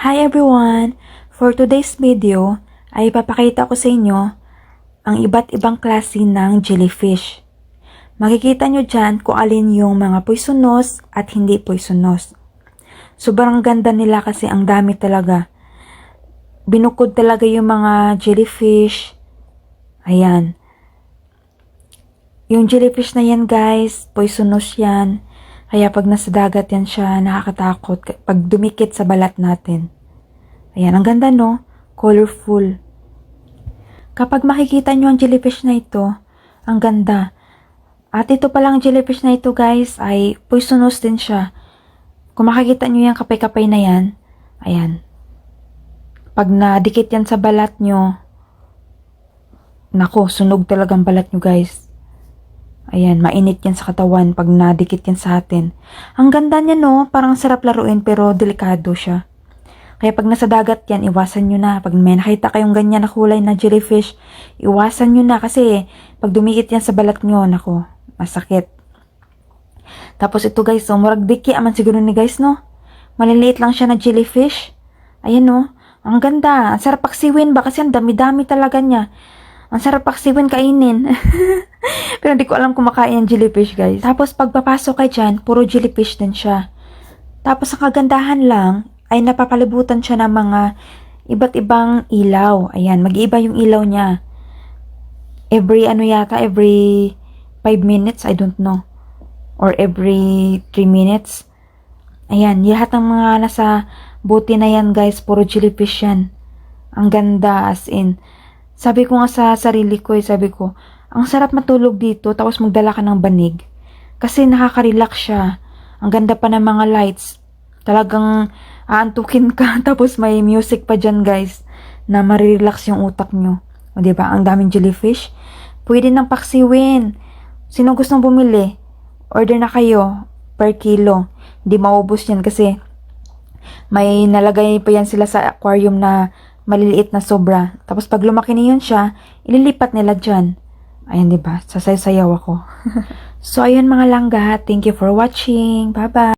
Hi everyone! For today's video ay papakita ko sa inyo ang iba't ibang klase ng jellyfish. Makikita nyo dyan kung alin yung mga poisonous at hindi poisonous. Sobrang ganda nila kasi ang dami talaga. Binukod talaga yung mga jellyfish. Ayan. Yung jellyfish na yan guys, poisonous yan. Kaya pag nasa dagat yan siya, nakakatakot pag dumikit sa balat natin. Ayan, ang ganda no? Colorful. Kapag makikita nyo ang jellyfish na ito, ang ganda. At ito palang jellyfish na ito guys, ay poisonous din siya. Kung makikita nyo yung kapay-kapay na yan, ayan. Pag nadikit yan sa balat nyo, nako, sunog talagang balat nyo guys. Ayan, mainit yan sa katawan pag nadikit yan sa atin. Ang ganda niya no, parang sarap laruin pero delikado siya. Kaya pag nasa dagat yan, iwasan nyo na. Pag may nakita kayong ganyan na kulay na jellyfish, iwasan nyo na kasi pag dumikit yan sa balat nyo, nako, masakit. Tapos ito guys, so murag diki aman siguro ni guys no. Maliliit lang siya na jellyfish. Ayan no, ang ganda. Ang sarap paksiwin ba kasi ang dami-dami talaga niya. Ang sarap paksiwin kainin. Pero hindi ko alam kung makain ang jellyfish guys. Tapos pagpapasok kay dyan, puro jellyfish din siya. Tapos ang kagandahan lang, ay napapalibutan siya ng mga iba't ibang ilaw. Ayan, mag-iiba yung ilaw niya. Every ano yata, every 5 minutes, I don't know. Or every 3 minutes. Ayan, lahat ng mga nasa buti na yan guys, puro jellyfish yan. Ang ganda as in. Sabi ko nga sa sarili ko eh, sabi ko, ang sarap matulog dito tapos magdala ka ng banig. Kasi nakaka-relax siya. Ang ganda pa ng mga lights. Talagang aantukin ka tapos may music pa dyan guys na marirelax yung utak nyo. O diba, ang daming jellyfish. Pwede nang paksiwin. Sino gustong bumili? Order na kayo per kilo. Hindi maubos yan kasi may nalagay pa yan sila sa aquarium na maliliit na sobra. Tapos pag lumaki na yun siya, ililipat nila dyan. Ayan, di ba? Sasay-sayaw ako. so, ayun mga langga. Thank you for watching. Bye-bye.